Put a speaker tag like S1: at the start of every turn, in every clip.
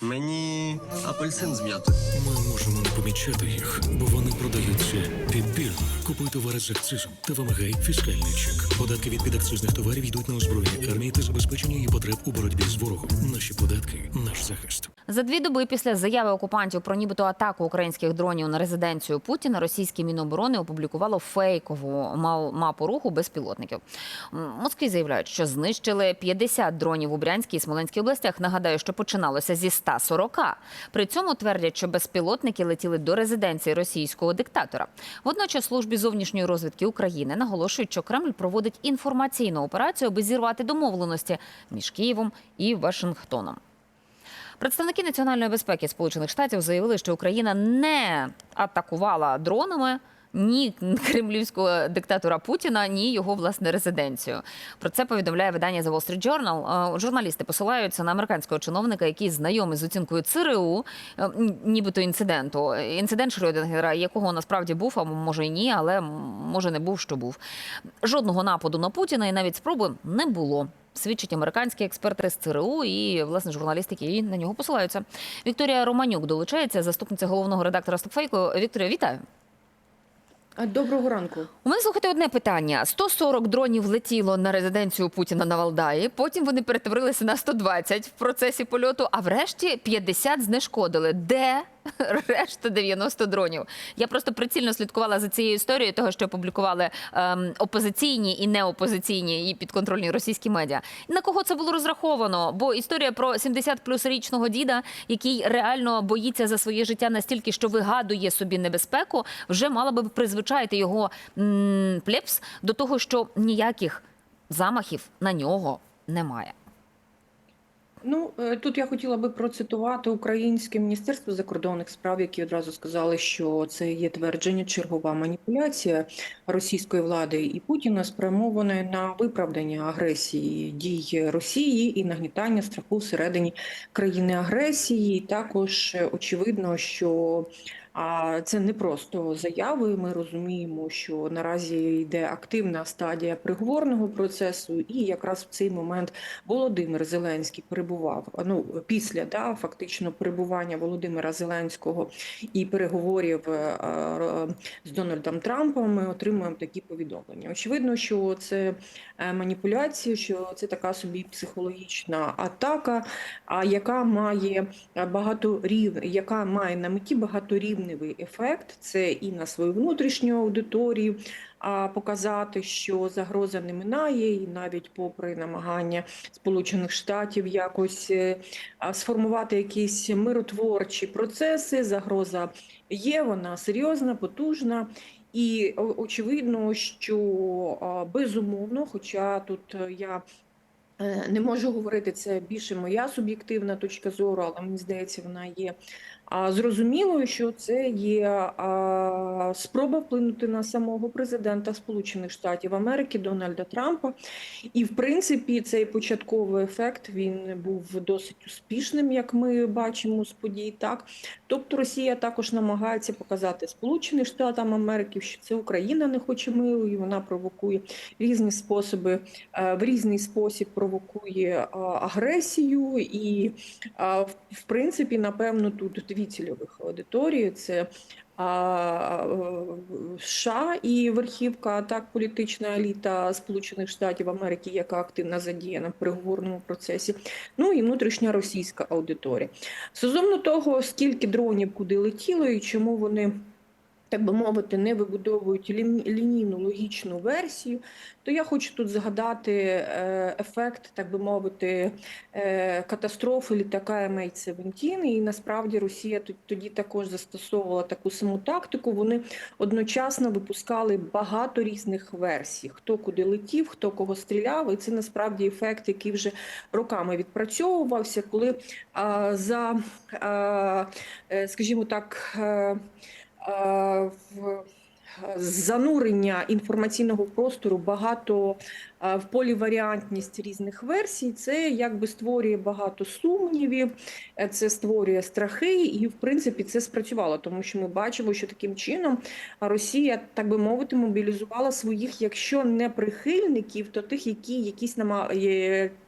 S1: Мені апельсин з м'ятою.
S2: Ми можемо не помічати їх, бо вони продаються підбірно. Купуй товари з акцизом та вимагай фіскальний чек. Податки від підакцизних товарів йдуть на озброєння армії та забезпечення її потреб у боротьбі з ворогом. Наші податки наш захист.
S3: За дві доби після заяви окупантів про нібито атаку українських дронів на резиденцію Путіна, російське міноборони опублікувало фейкову мапу руху безпілотників. Москві заявляють, що знищили 50 дронів у Брянській і Смоленській областях. Нагадаю, що починалося зі 140. При цьому твердять, що безпілотники летіли до резиденції російського диктатора. Водночас службі зовнішньої розвідки України наголошують, що Кремль проводить інформаційну операцію, аби зірвати домовленості між Києвом і Вашингтоном. Представники національної безпеки Сполучених Штатів заявили, що Україна не атакувала дронами ні кремлівського диктатора Путіна, ні його власне резиденцію. Про це повідомляє видання The Wall Street Journal. Е, Журналісти посилаються на американського чиновника, який знайомий з оцінкою ЦРУ, е, нібито інциденту. Інцидент Шрёдінгера, якого насправді був, а може і ні, але може не був, що був. Жодного нападу на Путіна і навіть спроби не було. Свідчать американські експерти з ЦРУ і власне журналісти, які на нього посилаються. Вікторія Романюк долучається, заступниця головного редактора Стопфейку. Вікторія, вітаю.
S4: Доброго ранку.
S3: У мене слухайте одне питання: 140 дронів летіло на резиденцію Путіна на Валдаї. Потім вони перетворилися на 120 в процесі польоту. А врешті 50 знешкодили. Де решта 90 дронів? Я просто прицільно слідкувала за цією історією, того що опублікували ем, опозиційні і неопозиційні і підконтрольні російські медіа. На кого це було розраховано? Бо історія про 70 плюс річного діда, який реально боїться за своє життя настільки, що вигадує собі небезпеку, вже мала би призвичайти його м, плепс до того, що ніяких замахів на нього немає.
S4: Ну е, тут я хотіла би процитувати Українське міністерство закордонних справ, які одразу сказали, що це є твердження чергова маніпуляція російської влади і Путіна, спрямована на виправдання агресії дій Росії і нагнітання страху всередині країни агресії. Також е, очевидно, що а це не просто заяви. Ми розуміємо, що наразі йде активна стадія приговорного процесу, і якраз в цей момент Володимир Зеленський перебував. Ну після да, фактично перебування Володимира Зеленського і переговорів е, з Дональдом Трампом. Ми отримуємо такі повідомлення. Очевидно, що це е, маніпуляції, що це така собі психологічна атака, а яка має багаторів, яка має на меті багаторівневий ефект. Це і на свою внутрішню аудиторію а, показати, що загроза не минає, і навіть попри намагання Сполучених Штатів якось е, сформувати якісь миротворчі процеси. Загроза є, вона серйозна, потужна. І очевидно, що безумовно, хоча тут е, я е, не можу говорити, це більше моя суб'єктивна точка зору, але мені здається, вона є а, зрозумілою, що це є спроба вплинути на самого президента Сполучених Штатів Америки Дональда Трампа. І в принципі цей початковий ефект він був досить успішним, як ми бачимо з подій. Так, тобто Росія також намагається показати Сполученим Штатам Америки, що це Україна не хоче миру, і вона провокує різні способи е, в різний спосіб провокує агресію, і в принципі, напевно, тут дві цільових аудиторії: це США і верхівка, так політична еліта Сполучених Штатів Америки, яка активно задіяна в переговорному процесі. Ну і внутрішня російська аудиторія. Стосовно того, скільки дронів куди летіло і чому вони. Так би мовити, не вибудовують лі- лінійну логічну версію, то я хочу тут згадати е, ефект, так би мовити, е, катастрофи літака MH17. І насправді Росія тоді також застосовувала таку саму тактику. Вони одночасно випускали багато різних версій: хто куди летів, хто кого стріляв. І це насправді ефект, який вже роками відпрацьовувався, коли а, за, а, е, скажімо так, в занурення інформаційного простору багато а, в поліваріантність різних версій. Це якби створює багато сумнівів, е, це створює страхи, і в принципі це спрацювало, тому що ми бачимо, що таким чином Росія, так би мовити, мобілізувала своїх, якщо не прихильників, то тих, які якісь нама...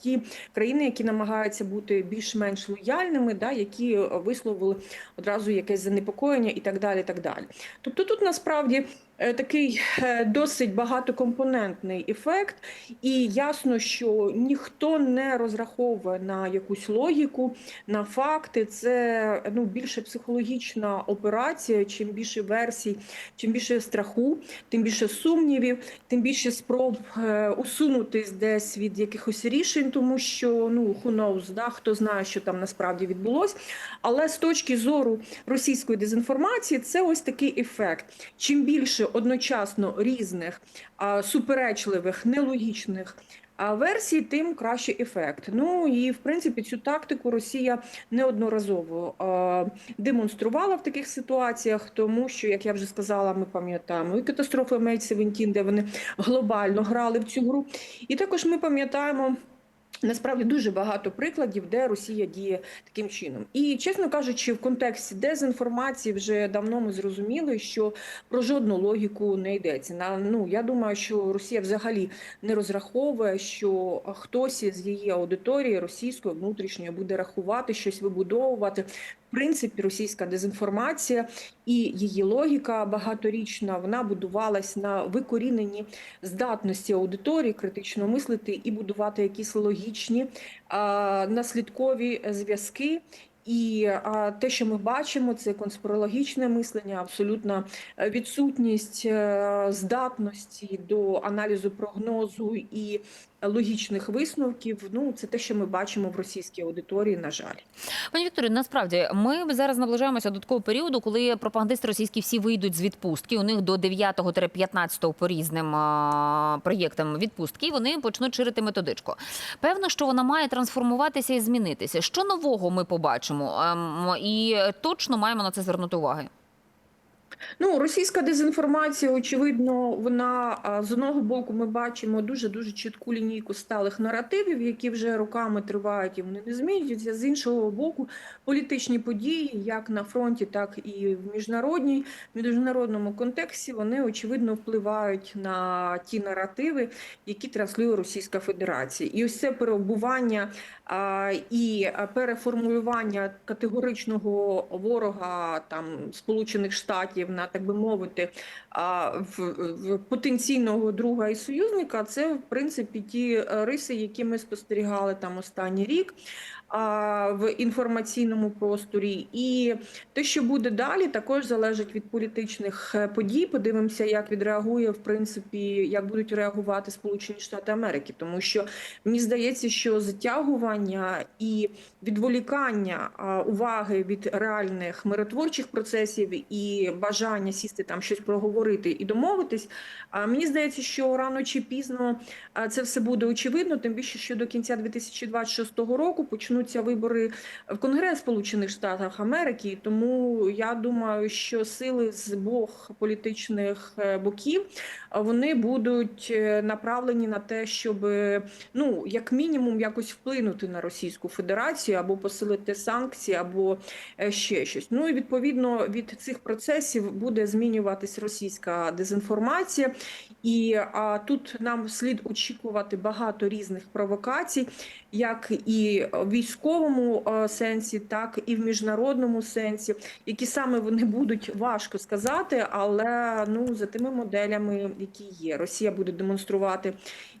S4: ті країни, які намагаються бути більш-менш лояльними, да, які е, висловили одразу якесь занепокоєння і так далі. Так далі. Тобто тут насправді такий е, досить багатокомпонентний ефект, і ясно, що ніхто не розраховує на якусь логіку, на факти. Це ну більше психологічна операція. Чим більше версій, чим більше страху, тим більше сумнівів, тим більше спроб е, усунутись десь від якихось рішень, тому що ну who да, хто знає, що там насправді відбулось. Але з точки зору російської дезінформації, це ось такий ефект. Чим більше одночасно різних суперечливих, нелогічних. А версій, тим кращий ефект. Ну і в принципі цю тактику Росія неодноразово е, демонструвала в таких ситуаціях, тому що, як я вже сказала, ми пам'ятаємо і катастрофи Мейт-17, де вони глобально грали в цю гру. І також ми пам'ятаємо. Насправді дуже багато прикладів, де Росія діє таким чином. І чесно кажучи, в контексті дезінформації вже давно ми зрозуміли, що про жодну логіку не йдеться. На ну я думаю, що Росія взагалі не розраховує, що хтось із її аудиторії російської внутрішньої буде рахувати щось вибудовувати. Принципі, російська дезінформація і її логіка багаторічна вона будувалась на викоріненні здатності аудиторії критично мислити і будувати якісь логічні а, наслідкові зв'язки. І а, те, що ми бачимо, це конспірологічне мислення, абсолютна відсутність е, здатності до аналізу прогнозу і логічних висновків. Ну це те, що ми бачимо в російській аудиторії. На жаль.
S3: Пані Вікторію, насправді ми зараз наближаємося до такого періоду, коли пропагандисти російські всі вийдуть з відпустки. У них до 9-15 по різним проєктам відпустки. Вони почнуть ширити методичку. Певно, що вона має трансформуватися і змінитися. Що нового ми побачимо? Ем, і точно маємо на це звернути уваги.
S4: Ну, російська дезінформація, очевидно, вона з одного боку ми бачимо дуже дуже чітку лінійку сталих наративів, які вже роками тривають і вони не змінюються. З іншого боку, політичні події, як на фронті, так і в міжнародній міжнародному контексті, вони очевидно впливають на ті наративи, які транслює Російська Федерація. І ось це переобування а, і переформулювання категоричного ворога там Сполучених Штатів на так би мовити, в, потенційного друга і союзника, це в принципі ті е, риси, які ми спостерігали там останній рік в інформаційному просторі. І те, що буде далі, також залежить від політичних е, подій. Подивимося, як відреагує в принципі, як будуть реагувати Сполучені Штати Америки, тому що мені здається, що затягування і відволікання уваги від реальних миротворчих процесів і бажання сісти там щось проговорити і домовитись. А мені здається, що рано чи пізно це все буде очевидно, тим більше, що до кінця 2026 року почнуться вибори в Конгрес Сполучених Штатів Америки. Тому я думаю, що сили з обох політичних е, боків вони будуть е, направлені на те, щоб ну як мінімум якось вплинути на Російську Федерацію або посилити санкції, або е, ще щось. Ну і відповідно від цих процесів буде змінюватись російська дезінформація, і а, тут нам слід очікувати багато різних провокацій, як і в військовому е, сенсі, так і в міжнародному сенсі, які саме вони будуть важко сказати, але ну за тими моделями, які є, Росія буде демонструвати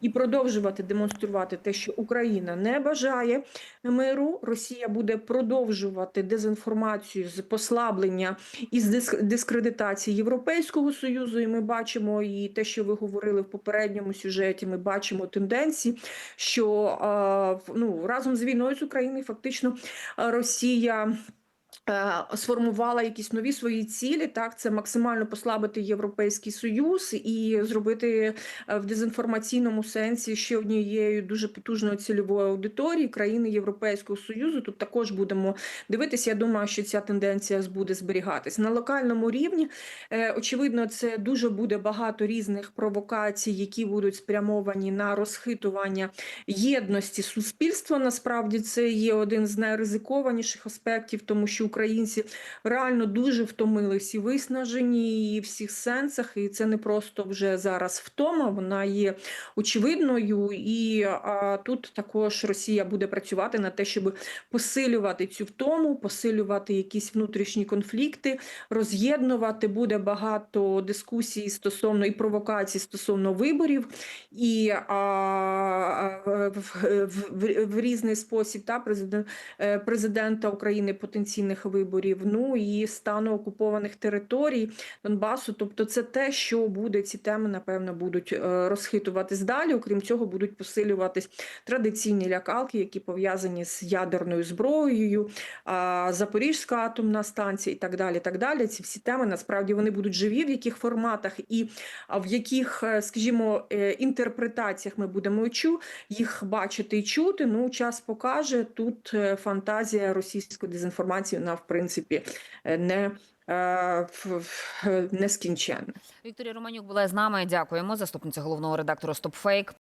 S4: і продовжувати демонструвати те, що Україна не бажає миру. Росія буде продовжувати дезінформацію з послаблення і з диск- дискредитації Європейського союзу. І ми бачимо і те, що ви говорили в попередньому сюжеті. Ми бачимо тенденції, що в- ну разом з війною з України фактично Росія. Е, Сформувала якісь нові свої цілі, так це максимально послабити Європейський Союз і зробити е, в дезінформаційному сенсі ще однією дуже потужною цільовою аудиторії країни Європейського Союзу. Тут також будемо дивитися. Я думаю, що ця тенденція буде зберігатись на локальному рівні. е, Очевидно, це дуже буде багато різних провокацій, які будуть спрямовані на розхитування єдності суспільства. Насправді це є один з найризикованіших аспектів, тому що українці реально дуже втомилися і виснажені і в всіх сенсах. І це не просто вже зараз втома, вона є очевидною. І а, тут також Росія буде працювати на те, щоб посилювати цю втому, посилювати якісь внутрішні конфлікти, роз'єднувати. Буде багато дискусій стосовно і провокацій стосовно виборів, і а, в, в, в, в різний спосіб та президент, е, президента України потенційних виборів. Ну і стану окупованих територій Донбасу. Тобто, це те, що буде ці теми, напевно, будуть е, розхитуватись далі. Окрім цього, будуть посилюватись традиційні лякалки, які пов'язані з ядерною зброєю, Запорізька атомна станція і так далі. Так далі. Ці всі теми насправді вони будуть живі, в яких форматах і в яких, е, скажімо, е, інтерпретаціях ми будемо їх бачити і чути. Ну, час покаже тут фантазія російської дезінформації, вона в принципі е, не. е, в- Нескінченна.
S3: Вікторія Романюк була з нами. Дякуємо. Заступниця головного редактора StopFake.